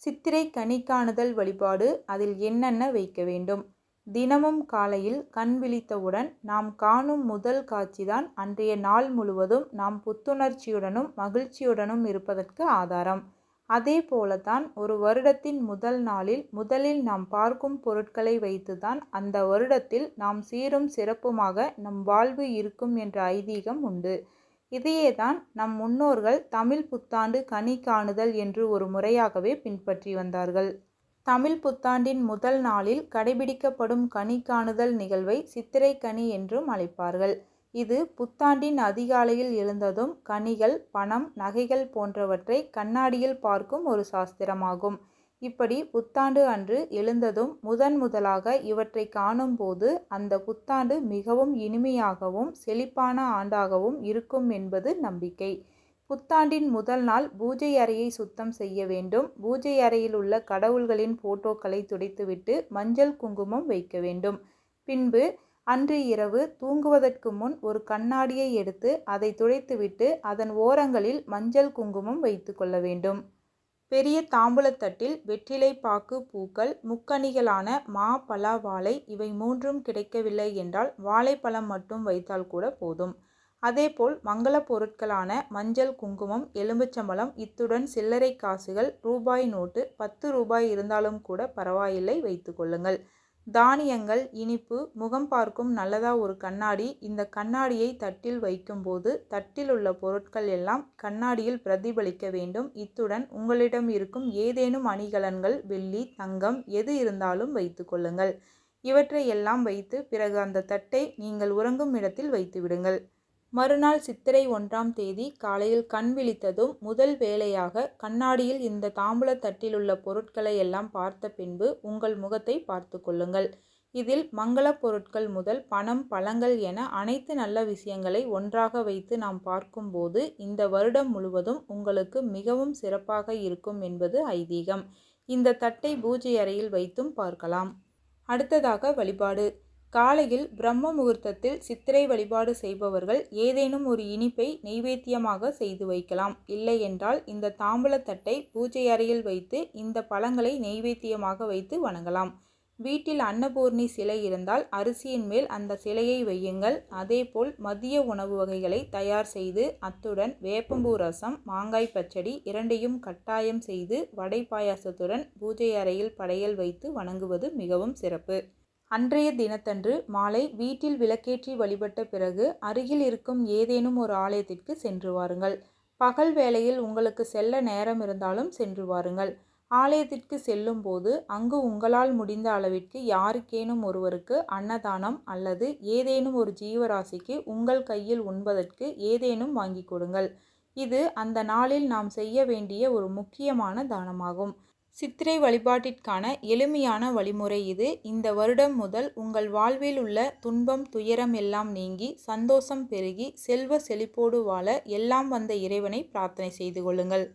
சித்திரை கனி காணுதல் வழிபாடு அதில் என்னென்ன வைக்க வேண்டும்? தினமும் காலையில் கண் விழித்தவுடன் நாம் காணும் முதல் காட்சிதான் அன்றைய நாள் முழுவதும் நாம் புத்துணர்ச்சியுடனும் மகிழ்ச்சியுடனும் இருப்பதற்கு ஆதாரம். அதே போலத்தான் ஒரு வருடத்தின் முதல் நாளில் முதலில் நாம் பார்க்கும் பொருட்களை வைத்துதான் அந்த வருடத்தில் நாம் சீரும் சிறப்புமாக நம் வாழ்வு இருக்கும் என்ற ஐதீகம் உண்டு. இதையே தான் நம் முன்னோர்கள் தமிழ் புத்தாண்டு கனி காணுதல் என்று ஒரு முறையாகவே பின்பற்றி வந்தார்கள். தமிழ் புத்தாண்டின் முதல் நாளில் கடைபிடிக்கப்படும் கனி காணுதல் நிகழ்வை சித்திரை கனி என்றும் அழைப்பார்கள். இது புத்தாண்டின் அதிகாலையில் எழுந்ததும் கனிகள் பணம் நகைகள் போன்றவற்றை கண்ணாடியில் பார்க்கும் ஒரு சாஸ்திரமாகும். இப்படி புத்தாண்டு அன்று எழுந்ததும் முதன் முதலாக இவற்றை காணும்போது அந்த புத்தாண்டு மிகவும் இனிமையாகவும் செழிப்பான ஆண்டாகவும் இருக்கும் என்பது நம்பிக்கை. புத்தாண்டின் முதல் நாள் பூஜை அறையை சுத்தம் செய்ய வேண்டும். பூஜை அறையில் உள்ள கடவுள்களின் போட்டோக்களை துடைத்துவிட்டு மஞ்சள் குங்குமம் வைக்க வேண்டும். பின்பு அன்று இரவு தூங்குவதற்கு முன் ஒரு கண்ணாடியை எடுத்து அதை துடைத்துவிட்டு அதன் ஓரங்களில் மஞ்சள் குங்குமம் வைத்து கொள்ள வேண்டும். பெரிய தாம்பூலத்தட்டில் வெற்றிலை பாக்கு பூக்கள் முக்கணிகளான மா பலா வாழை இவை மூன்றும் கிடைக்கவில்லை என்றால் வாழைப்பழம் மட்டும் வைத்தால் கூட போதும். அதேபோல் மங்கள பொருட்களான மஞ்சள் குங்குமம் எலும்புச்சம்பளம் இத்துடன் சில்லறை காசுகள் ரூபாய் நோட்டு பத்து ரூபாய் இருந்தாலும் கூட பரவாயில்லை வைத்து கொள்ளுங்கள். தானியங்கள் இனிப்பு முகம் பார்க்கும் நல்லதா ஒரு கண்ணாடி. இந்த கண்ணாடியை தட்டில் வைக்கும்போது தட்டில் உள்ள பொருட்கள் எல்லாம் கண்ணாடியில் பிரதிபலிக்க வேண்டும். இத்துடன் உங்களிடம் இருக்கும் ஏதேனும் அணிகலன்கள் வெள்ளி தங்கம் எது இருந்தாலும் வைத்து கொள்ளுங்கள். இவற்றை எல்லாம் வைத்து பிறகு அந்த தட்டை நீங்கள் உறங்கும் இடத்தில் வைத்து விடுங்கள். மறுநாள் சித்திரை ஒன்றாம் தேதி காலையில் கண் விழித்ததும் முதல் வேலையாக கண்ணாடியில் இந்த தாம்பூலத்தட்டில் உள்ள பொருட்களை எல்லாம் பார்த்த பின்பு உங்கள் முகத்தை பார்த்து கொள்ளுங்கள். இதில் மங்கள பொருட்கள் முதல் பணம் பழங்கள் என அனைத்து நல்ல விஷயங்களை ஒன்றாக வைத்து நாம் பார்க்கும்போது இந்த வருடம் முழுவதும் உங்களுக்கு மிகவும் சிறப்பாக இருக்கும் என்பது ஐதீகம். இந்த தட்டை பூஜை அறையில் வைத்தும் பார்க்கலாம். அடுத்ததாக வழிபாடு. காலையில் பிரம்ம முகூர்த்தத்தில் சித்திரை வழிபாடு செய்பவர்கள் ஏதேனும் ஒரு இனிப்பை நெய்வேத்தியமாக செய்து வைக்கலாம். இல்லை என்றால் இந்த தாம்பூலத்தட்டை பூஜை அறையில் வைத்து இந்த பழங்களை நெய்வேத்தியமாக வைத்து வணங்கலாம். வீட்டில் அன்னபூர்ணி சிலை இருந்தால் அரிசியின் மேல் அந்த சிலையை வையுங்கள். அதேபோல் மதிய உணவு வகைகளை தயார் செய்து அத்துடன் வேப்பம்பூ ரசம் மாங்காய் பச்சடி இரண்டையும் கட்டாயம் செய்து வடை பாயாசத்துடன் பூஜை அறையில் படையல் வைத்து வணங்குவது மிகவும் சிறப்பு. அன்றைய தினத்தன்று மாலை வீட்டில் விளக்கேற்றி வழிபட்ட பிறகு அருகில் இருக்கும் ஏதேனும் ஒரு ஆலயத்திற்கு சென்று வாருங்கள். பகல் வேளையில் உங்களுக்கு செல்ல நேரம் இருந்தாலும் சென்று வாருங்கள். ஆலயத்திற்கு செல்லும் போது அங்கு உங்களால் முடிந்த அளவிற்கு யாருக்கேனும் ஒருவருக்கு அன்னதானம் அல்லது ஏதேனும் ஒரு ஜீவராசிக்கு உங்கள் கையில் உண்பதற்கு ஏதேனும் வாங்கி கொடுங்கள். இது அந்த நாளில் நாம் செய்ய வேண்டிய ஒரு முக்கியமான தானமாகும். சித்திரை வழிபாட்டிற்கான எளிமையான வழிமுறை இது. இந்த வருடம் முதல் உங்கள் வாழ்வில் உள்ள துன்பம் துயரம் எல்லாம் நீங்கி சந்தோஷம் பெருகி செல்வ செழிப்போடு வாழ எல்லாம் வந்த இறைவனை பிரார்த்தனை செய்து கொள்ளுங்கள்.